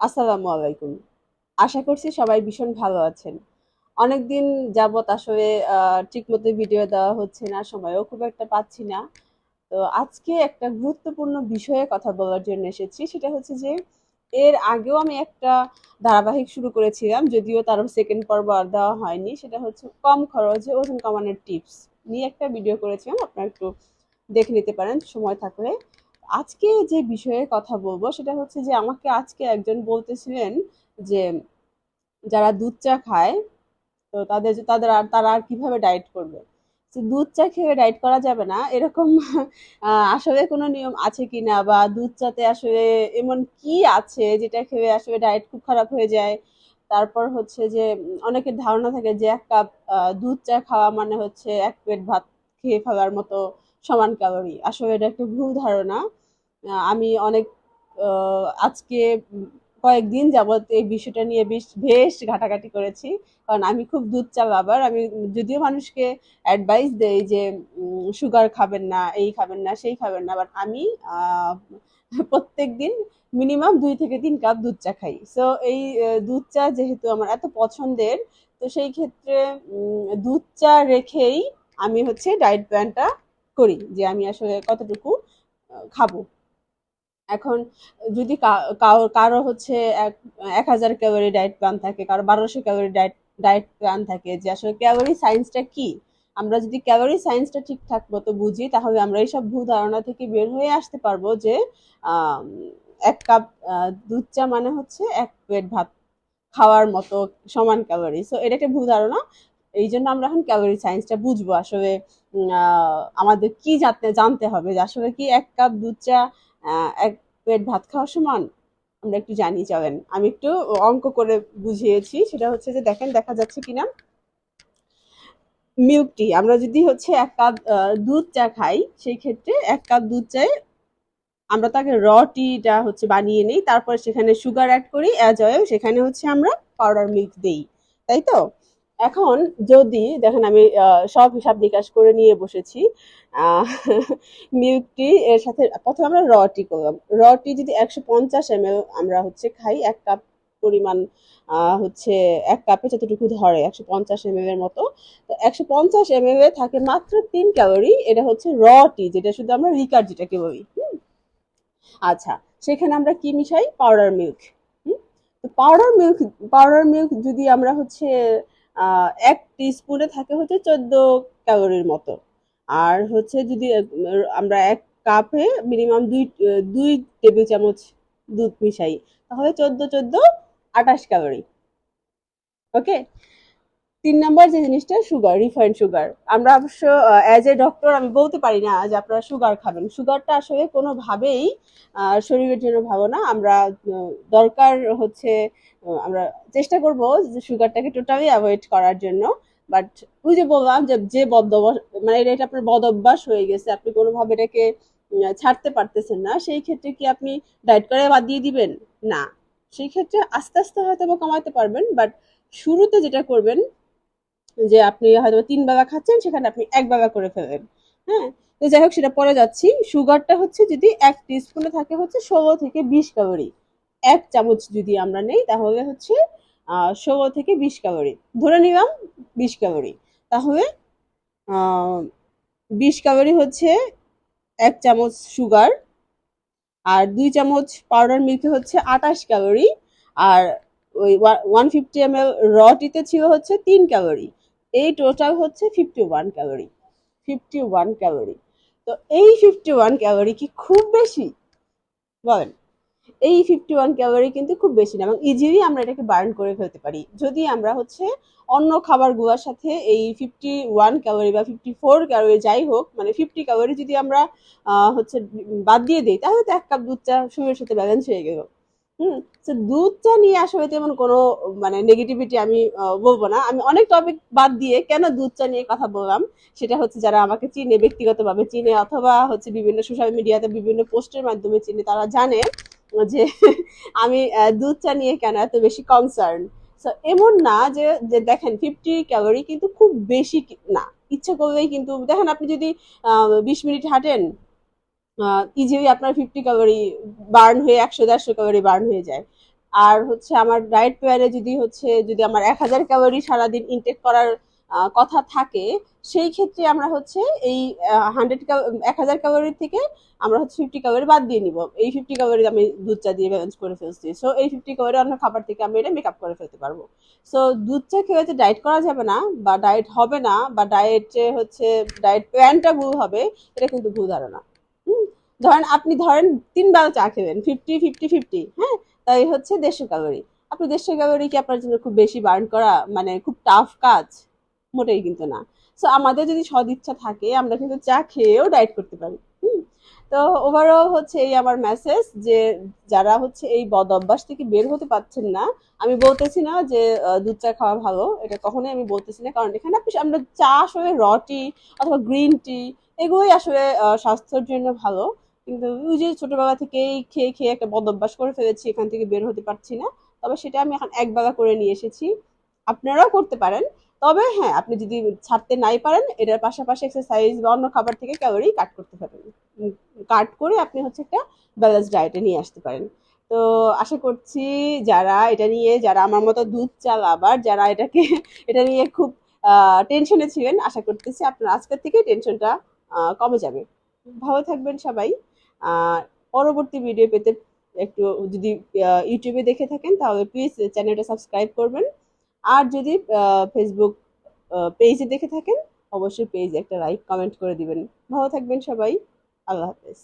আসসালামু আলাইকুম। আশা করছি সবাই ভীষণ ভালো আছেন। অনেকদিন যাবত আসলে ঠিকমতো ভিডিও দেওয়া হচ্ছে না, সময়ও খুব একটা পাচ্ছি না। তো আজকে একটা গুরুত্বপূর্ণ বিষয়ে কথা বলার জন্য এসেছি। সেটা হচ্ছে যে, এর আগেও আমি একটা ধারাবাহিক শুরু করেছিলাম, যদিও তার সেকেন্ড পর্ব আর দেওয়া হয়নি। সেটা হচ্ছে কম খরচে ওজন কমানোর টিপস নিয়ে একটা ভিডিও করেছিলাম। আপনারা একটু দেখে নিতে পারেন, সময় থাকলে। আজকে যে বিষয়ে কথা বলব সেটা হচ্ছে যে আমাকে আজকে একজন বলতেছিলেন যে যারা দুধ চা খায়, তো তাদের তাদের আর তারা আর কীভাবে ডায়েট করবে? দুধ চা খেয়ে ডায়েট করা যাবে না, এরকম আসলে কোনো নিয়ম আছে কি না বা দুধ চাতে আসলে এমন কি আছে যেটা খেয়ে আসলে ডায়েট খুব খারাপ হয়ে যায়? তারপর হচ্ছে যে অনেকের ধারণা থাকে যে এক কাপ দুধ চা খাওয়া মানে হচ্ছে এক প্লেট ভাত খেয়ে ফেলার মতো সমান ক্যালোরি আসলে এটা একটা ভুল ধারণা। আমি অনেক আজকে কয়েকদিন যাবৎ এই বিষয়টা নিয়ে বেশ বেশ ঘাটাঘাটি করেছি। কারণ আমি খুব দুধ চা বাবার আমি যদিও মানুষকে অ্যাডভাইস দেই যে সুগার খাবেন না, এই খাবেন না, সেই খাবেন না বাট আমি প্রত্যেক দিন মিনিমাম দুই থেকে তিন কাপ দুধ চা খাই। সো এই দুধ চা যেহেতু আমার এত পছন্দের, তো সেই ক্ষেত্রে দুধ চা রেখেই আমি হচ্ছে ডায়েট প্ল্যানটা করি যে আমি আসলে কতটুকু খাব। এখন যদি কারও হচ্ছে এক হাজার ক্যালোরি ডায়েট প্ল্যান থাকে, কারও বারোশো ক্যালোরি ডায়েট ডায়েট প্ল্যান থাকে যে আসলে ক্যালোরি সায়েন্সটা কি? আমরা যদি ক্যালোরি সায়েন্সটা ঠিকঠাক মতো বুঝি, তাহলে আমরা এইসব ভুল ধারণা থেকে বের হয়ে আসতে পারব যে এক কাপ দুধ চা মানে হচ্ছে এক প্লেট ভাত খাওয়ার মতো সমান ক্যালোরি সো এটা একটা ভুল ধারণা। এই জন্য আমরা এখন ক্যালোরি সায়েন্সটা বুঝব। আসলে আমাদের কি জানতে জানতে হবে যে আসলে কি এক কাপ দুধ চা এক প্লেট ভাত খাওয়ার সমান? আমরা একটু জানি চলেন আমি একটু অঙ্ক করে বুঝিয়েছি। সেটা হচ্ছে যে, দেখেন, দেখা যাচ্ছে কিনা? মিল্ক টি আমরা যদি হচ্ছে এক কাপ দুধ চা খাই, সেই ক্ষেত্রে এক কাপ দুধ চায় আমরা তাকে র টিটা হচ্ছে বানিয়ে নিই। তারপর সেখানে সুগার অ্যাড করি অ্যাজ অয়েল সেখানে হচ্ছে আমরা পাউডার মিল্ক দেই। তাই তো? এখন যদি দেখেন আমি সব হিসাব নিকাশ করে নিয়ে বসেছি মিল্ক টি এর সাথে, প্রথমে আমরা র টি করলাম। র টি যদি একশো পঞ্চাশ এম আমরা হচ্ছে খাই, এক কাপ পরিমাণ হচ্ছে এক কাপে যতটুকু ধরে, একশো পঞ্চাশ এম এর মতো। তো একশো পঞ্চাশ এম এ থাকে মাত্র তিন ক্যালোরি এটা হচ্ছে র টি যেটা শুধু আমরা রিকার যেটাকে বলি। আচ্ছা সেখানে আমরা কি মিশাই? Powder milk powder milk powder milk যদি আমরা হচ্ছে এক স্পুনে থাকে হচ্ছে চোদ্দ ক্যালোরির মতো। আর হচ্ছে যদি, আমরা এক কাপে মিনিমাম দুই দুই টেবিল চামচ দুধ মিশাই, তাহলে চোদ্দ চোদ্দ আঠাশ ক্যালোরি। ওকে তিন নম্বর যে জিনিসটা সুগার রিফাইন্ড সুগার আমরা অবশ্য অ্যাজ এ ডক্টর আমি বলতে পারি না যে আপনারা সুগার খাবেন। সুগারটা আসলে কোনোভাবেই শরীরের জন্য ভালো না। আমরা দরকার হচ্ছে আমরা চেষ্টা করব যে সুগারটাকে টোটালি অ্যাভয়েড করার জন্য। বাট ওই যে বললাম যে যে বদ মানে এটা আপনার বদ অভ্যাস হয়ে গেছে। আপনি কোনোভাবে এটাকে ছাড়তে পারতেছেন না। সেই ক্ষেত্রে কি আপনি ডায়েট করে বাদ দিয়ে দিবেন? না। সেই ক্ষেত্রে আস্তে আস্তে হয়তো বা কমাতে পারবেন। বাট শুরুতে যেটা করবেন যে আপনি হয়তো তিন বেলা খাচ্ছেন, সেখানে আপনি এক বেলা করে ফেলেন। হ্যাঁ? তো যাই হোক, সেটা পরে যাচ্ছি। সুগারটা হচ্ছে যদি এক টিস্পুনে থাকে হচ্ছে ষোলো থেকে বিশ ক্যালোরি এক চামচ যদি আমরা নেই, তাহলে হচ্ছে ষোলো থেকে বিশ ক্যালোরি ধরে নিলাম বিশ ক্যালোরি তাহলে বিশ ক্যালোরি হচ্ছে এক চামচ সুগার, আর দুই চামচ পাউডার মিল্কে হচ্ছে আটাশ ক্যালোরি আর ওই ওয়ান ফিফটি এম এল রটিতে ছিল হচ্ছে তিন ক্যালোরি এই টোটাল হচ্ছে fifty one calorie fifty one calorie তো এই ফিফটি ওয়ান ক্যালোরি কি খুব বেশি? বলেন, এই ফিফটি ওয়ান ক্যালোরি কিন্তু খুব বেশি না এবং ইজিলি আমরা এটাকে বার্ন করে ফেলতে পারি। যদি আমরা হচ্ছে অন্য খাবার খাবারগুলোর সাথে এই ফিফটি ওয়ান ক্যালোরি বা ফিফটি ফোর ক্যালোরি যাই হোক মানে ফিফটি ক্যালোরি যদি আমরা হচ্ছে বাদ দিয়ে দিই, তাহলে তো এক কাপ দুধ চা সাথে ব্যালেন্স হয়ে গেল। হুম, তো দুধ চা নিয়ে আসলে তেমন কোনো মানে নেগেটিভিটি আমি বলব না। আমি অনেক টপিক বাদ দিয়ে কেন দুধ চা নিয়ে কথা বললাম, সেটা হচ্ছে যারা আমাকে চিনে, ব্যক্তিগতভাবে চিনে, অথবা হচ্ছে বিভিন্ন সোশ্যাল মিডিয়াতে বিভিন্ন পোস্টের মাধ্যমে চিনে, তারা জানে যে আমি দুধ চা নিয়ে কেন এত বেশি কনসার্ন সো এমন না যে দেখেন ফিফটি ক্যালোরি কিন্তু খুব বেশি না। ইচ্ছা করলেই কিন্তু, দেখেন আপনি যদি বিশ মিনিট হাঁটেন ইজিলি আপনার ফিফটি ক্যালোরি বার্ন হয়ে একশো দেড়শো ক্যালোরি বার্ন হয়ে যায়। আর হচ্ছে আমার ডায়েট প্ল্যানে যদি হচ্ছে, যদি আমার এক হাজার ক্যালোরি সারাদিন ইনটেক করার কথা থাকে, সেই ক্ষেত্রে আমরা হচ্ছে এই হান্ড্রেড এক হাজার ক্যালোরি থেকে আমরা হচ্ছে ফিফটি ক্যালোরি বাদ দিয়ে নিব। এই ফিফটি ক্যালোরি আমি দুধ চা দিয়ে ব্যালেন্স করে ফেলছি। সো এই ফিফটি ক্যালোরি অন্য খাবার থেকে আমি এটা মেকআপ করে ফেলতে পারব। সো দুধ চা খেয়ে যে ডায়েট করা যাবে না, বা ডায়েট হবে না, বা ডায়েটে হচ্ছে ডায়েট প্ল্যানটা ভুল হবে, এটা কিন্তু ভুল ধারণা। ধরেন আপনি ধরেন তিন বেলা চা খেলেন ফিফটি ফিফটি ফিফটি হ্যাঁ? তাই হচ্ছে দেড়শো ক্যালোরি। আপনি দেড়শো ক্যালোরি কি আপনার জন্য খুব বেশি বার্ন করা মানে খুব টাফ কাজ? মোটেই কিন্তু না। সো আমাদের যদি সদিচ্ছা থাকে, আমরা কিন্তু চা খেয়েও ডায়েট করতে পারি। তো ওভারঅল হচ্ছে এই আমার মেসেজ যে যারা হচ্ছে এই বদ অভ্যাস থেকে বের হতে পারছেন না, আমি বলতেছি না যে দুধ চা খাওয়া ভালো, এটা কখনোই আমি বলতেছি না। কারণ এখানে আমরা চা আসলে র টি অথবা গ্রিন টি এগুলোই আসলে স্বাস্থ্যের জন্য ভালো। কিন্তু ওই যে ছোটবেলা থেকেই খেয়ে খেয়ে একটা বদ অভ্যাস করে ফেলেছি, এখান থেকে বের হতে পারছি না। তবে সেটা আমি এখন একবেলা করে নিয়ে এসেছি। আপনারাও করতে পারেন। তবে হ্যাঁ আপনি যদি ছাড়তে নাই পারেন, এটার পাশাপাশি এক্সারসাইজ বা অন্য খাবার থেকে ক্যালোরি কাট করতে পারেন কাট করে আপনি হচ্ছে একটা ব্যালেন্স ডায়েটে নিয়ে আসতে পারেন। তো আশা করছি যারা এটা নিয়ে, যারা আমার মতো দুধ চাল আবার যারা এটাকে, এটা নিয়ে খুব টেনশনে ছিলেন, আশা করতেছি আপনার আজকের থেকে টেনশনটা কমে যাবে। ভালো থাকবেন সবাই। পরবর্তী ভিডিও পেতে একটু যদি ইউটিউবে দেখে থাকেন, তাহলে প্লিজ চ্যানেলটা সাবস্ক্রাইব করবেন। আর যদি ফেসবুক পেজে দেখে থাকেন, অবশ্যই পেজে একটা লাইক কমেন্ট করে দিবেন। ভালো থাকবেন সবাই। আল্লাহ হাফেজ